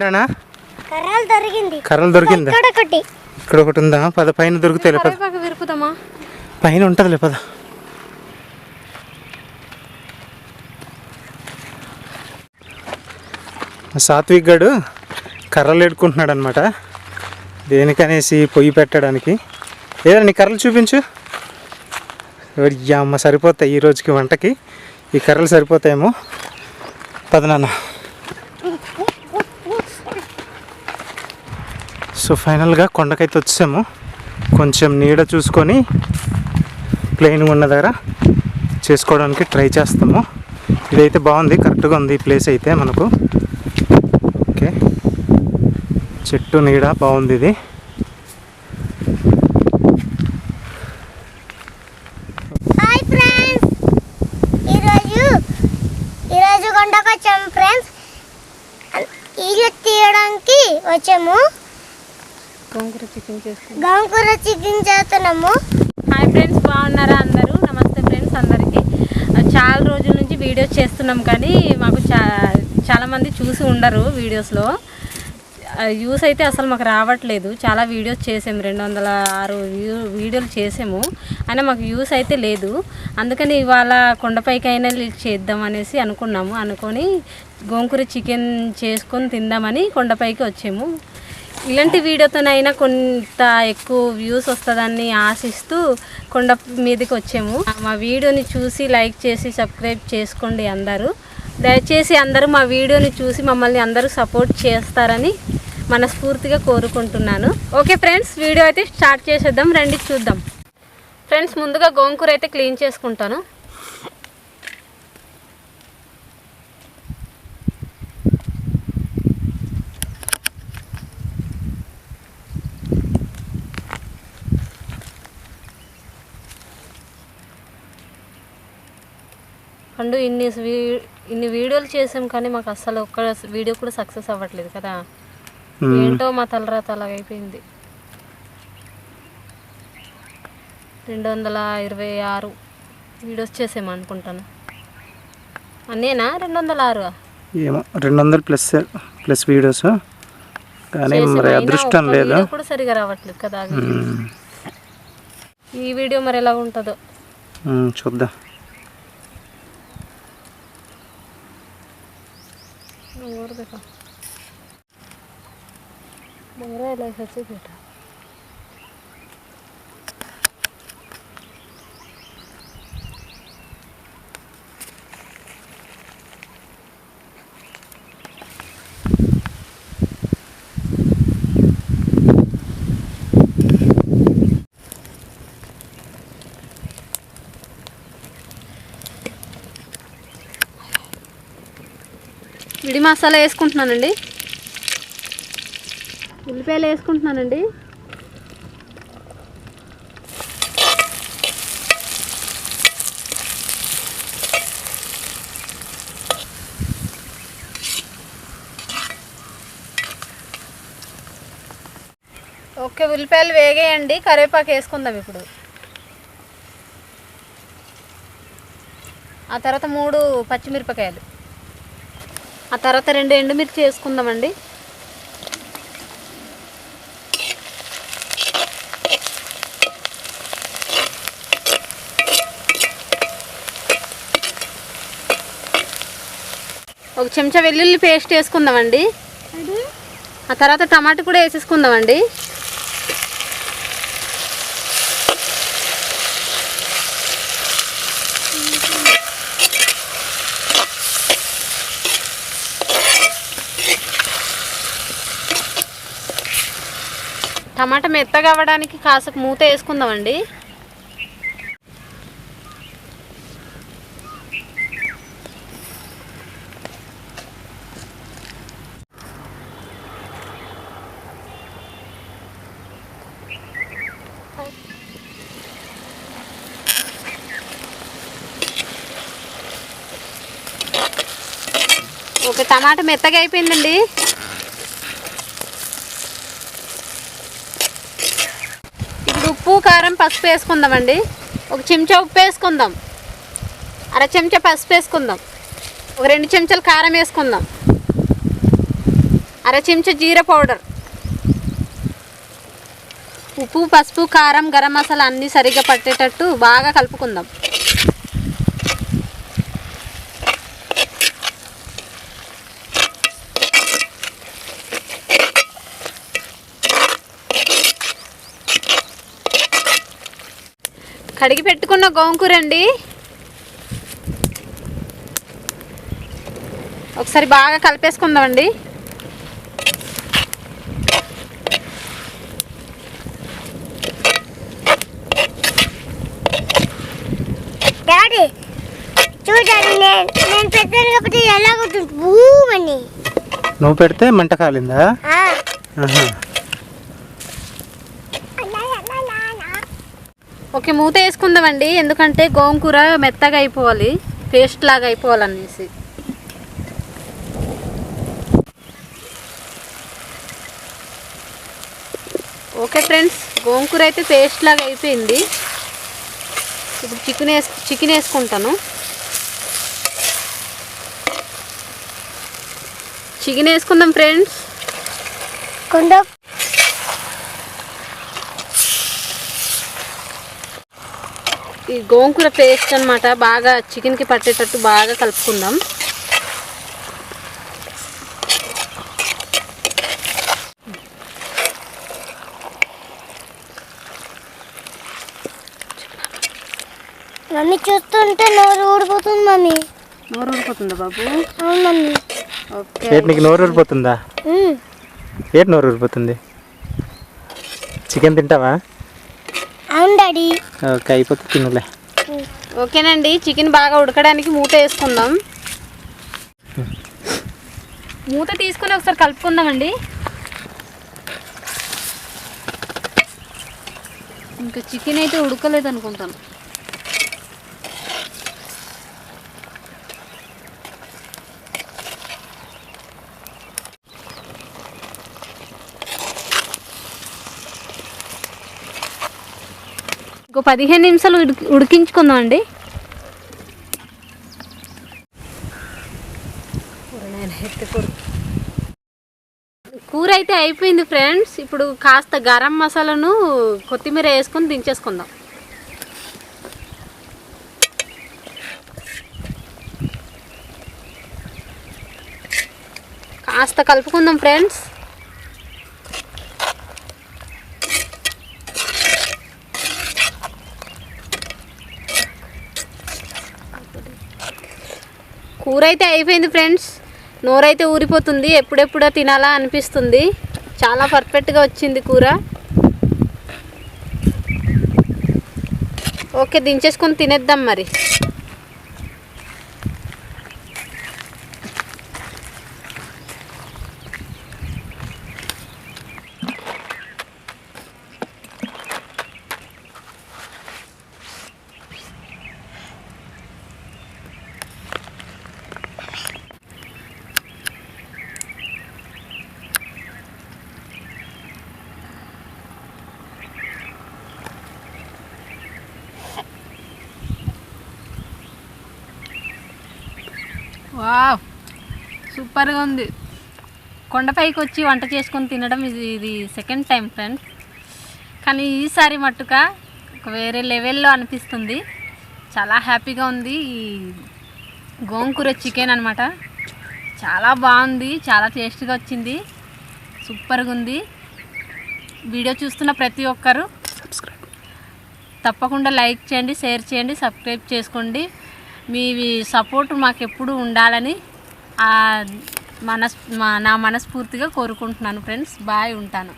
నానా? కర్రలు దొరికింది. కర్రలు దొరికిందా? ఇక్కడ ఒకటి. ఇక్కడ ఒకటి ఉందా? పద పైన దొరుకుతాయి పద. విరుపుదామా? పైన ఉంటుందిలే పద. సాత్విక్ గడు కర్రలు ఎడుకుంటున్నాడు అనమాట దేనికనేసి పొయ్యి పెట్టడానికి? ఏదో నీ కర్రలు చూపించు. అమ్మ సరిపోతాయి ఈ రోజుకి వంటకి. ఈ కర్రలు సరిపోతాయేమో. పద సో ఫైనల్గా కొండకైతే వచ్చాము కొంచెం నీడ చూసుకొని ప్లెయిన్ ఉన్న దగ్గర చేసుకోవడానికి ట్రై చేస్తాము. ఇదైతే బాగుంది కరెక్ట్గా ఉంది ఈ ప్లేస్ అయితే మనకు. ఓకే. చెట్టు నీడ బాగుంది ఇది. కొండకు వచ్చాము ఫ్రెండ్స్. ఇల్లు తీయడానికి వచ్చాము. గోంగూర చికెన్ గంకూర చికెన్ చేస్తున్నాము. హాయ్ ఫ్రెండ్స్ బాగున్నారా అందరూ? నమస్తే ఫ్రెండ్స్ అందరికీ. చాలా రోజుల నుంచి వీడియోస్ చేస్తున్నాం కానీ మాకు చా చాలామంది చూసి ఉండరు వీడియోస్లో వ్యూస్ అయితే అసలు మాకు రావట్లేదు. చాలా వీడియోస్ చేసాము రెండు వందల ఆరు వీడియోలు చేసాము. అయినా మాకు వ్యూస్ అయితే లేదు. అందుకని ఇవాళ కొండపైకైనా చేద్దాం అనేసి అనుకున్నాము. అనుకొని గోంగూర చికెన్ చేసుకొని తిందామని కొండపైకి వచ్చాము. ఇలాంటి వీడియోతోనైనా కొంత ఎక్కువ వ్యూస్ వస్తుందని ఆశిస్తూ కొండ మీదకి వచ్చాము. మా వీడియోని చూసి లైక్ చేసి సబ్స్క్రైబ్ చేసుకోండి అందరూ. దయచేసి అందరూ మా వీడియోని చూసి మమ్మల్ని అందరూ సపోర్ట్ చేస్తారని మనస్ఫూర్తిగా కోరుకుంటున్నాను. ఓకే ఫ్రెండ్స్ వీడియో అయితే స్టార్ట్ చేసేద్దాం రండి చూద్దాం. ఫ్రెండ్స్ ముందుగా గోంకూర అయితే క్లీన్ చేసుకుంటాను. అండు ఇన్ని ఇన్ని వీడియోలు చేసాం కానీ మాకు అసలు ఒక్క వీడియో కూడా సక్సెస్ అవ్వట్లేదు కదా. ఏంటో మా తలరాత అలాగైపోయింది. రెండు వందల ఇరవై ఆరు వీడియోస్ చేసాము అనుకుంటాను. అన్నేనా? రెండు వందల ఆరు ఏమో రెండు వందలు ప్లస్ ప్లస్ వీడియోస్. కానీ మరి అదృష్టం లేదు? వీడియో కూడా సరిగా రావట్లేదు కదా. ఈ వీడియో మరి ఎలా ఉంటుందో? చూద్దాం. और देखो मेरा लाइफ ऐसे बेटा విడి మసాలా వేసుకుంటున్నానండి. ఉల్లిపాయలు వేసుకుంటున్నానండి. ఓకే ఉల్లిపాయలు వేగేయండి. కరివేపాకు వేసుకుందాం ఇప్పుడు. ఆ తర్వాత మూడు పచ్చిమిరపకాయలు. ఆ తర్వాత రెండు ఎండుమిర్చి వేసుకుందామండి. ఒక చెంచా వెల్లుల్లి పేస్ట్ వేసుకుందామండి. ఆ తర్వాత టమాటా కూడా వేసేసుకుందామండి. టమాటా మెత్తగా అవ్వడానికి కాసేపు మూత వేసుకుందామండి. ఓకే టమాటా మెత్తగా అయిపోయిందండి ఇప్పుడు ఉప్పు కారం పసుపు వేసుకుందామండి. ఒక చెంచా ఉప్పు వేసుకుందాం. అర చెంచా పసుపు వేసుకుందాం. ఒక రెండు చెంచాలు కారం వేసుకుందాం. అర చెంచా జీర పౌడర్. ఉప్పు పసుపు కారం గరం మసాలా అన్నీ సరిగ్గా పట్టేటట్టు బాగా కలుపుకుందాం. కడిగి పెట్టుకున్న గోంకూర అండి ఒకసారి బాగా కలిపేసుకుందామండి. డాడీ చూడండి నేను నేను పెద్దలు కాబట్టి ఎలాగుంటుంది భూమని. నువ్వు పెడితే మంట కాలిందా? ఓకే మూత వేసుకుందామండి. ఎందుకంటే గోంగూర మెత్తగా అయిపోవాలి. పేస్ట్ లాగా అయిపోవాలనేసి. Okay friends. గోంకూర అయితే పేస్ట్ లాగా అయిపోయింది. ఇప్పుడు చికెన్ వేసు చికెన్ వేసుకుంటాను. చికెన్ వేసుకుందాం ఫ్రెండ్స్. కొండ ఈ గోంకూర పేస్ట్ అన్నమాట బాగా చికెన్కి పట్టేటట్టు బాగా కలుపుకుందాం. మమ్మీ చూస్తుంటే నోరు ఊడిపోతుంది మమ్మీ. నోరు ఊడిపోతుందా బాబు? అవును మమ్మీ. ఓకే. నీకు నోరు ఊరిపోతుందా ఉమ్. ఏంటి నోరు ఊరిపోతుంది చికెన్ తింటావా? అవును డాడీ. ఓకే అయిపోతే తినలే. ఓకేనండి చికెన్ బాగా ఉడకడానికి మూత వేసుకుందాం. మూత తీసుకొని ఒకసారి కలుపుకుందామండి. ఇంకా చికెన్ అయితే ఉడకలేదు అనుకుంటాను ఇంకో పదిహేను నిమిషాలు ఉడికి ఉడికించుకుందాం అండి కూర అయితే అయిపోయింది ఫ్రెండ్స్. ఇప్పుడు కాస్త గరం మసాలాను కొత్తిమీర వేసుకొని దించేసుకుందాం. కాస్త కలుపుకుందాం ఫ్రెండ్స్. కూర అయితే అయిపోయింది ఫ్రెండ్స్. నోరైతే ఊరిపోతుంది. ఎప్పుడెప్పుడో తినాలా అనిపిస్తుంది. చాలా పర్ఫెక్ట్గా వచ్చింది కూర. ఓకే దించేసుకొని తినేద్దాం మరి. వావ్. సూపర్గా ఉంది. కొండపైకి వచ్చి వంట చేసుకొని తినడం ఇది ఇది సెకండ్ టైం ఫ్రెండ్స్ కానీ ఈసారి మట్టుక ఒక వేరే లెవెల్లో అనిపిస్తుంది. చాలా హ్యాపీగా ఉంది. ఈ గోంకూర చికెన్ అనమాట చాలా బాగుంది. చాలా టేస్ట్గా వచ్చింది. సూపర్గా ఉంది. వీడియో చూస్తున్న ప్రతి ఒక్కరు తప్పకుండా లైక్ చేయండి షేర్ చేయండి సబ్స్క్రైబ్ చేసుకోండి. మీ సపోర్ట్ మాకు ఎప్పుడు ఉండాలని మనస్ మా నా మనస్ఫూర్తిగా కోరుకుంటున్నాను ఫ్రెండ్స్. బాయ్ ఉంటాను.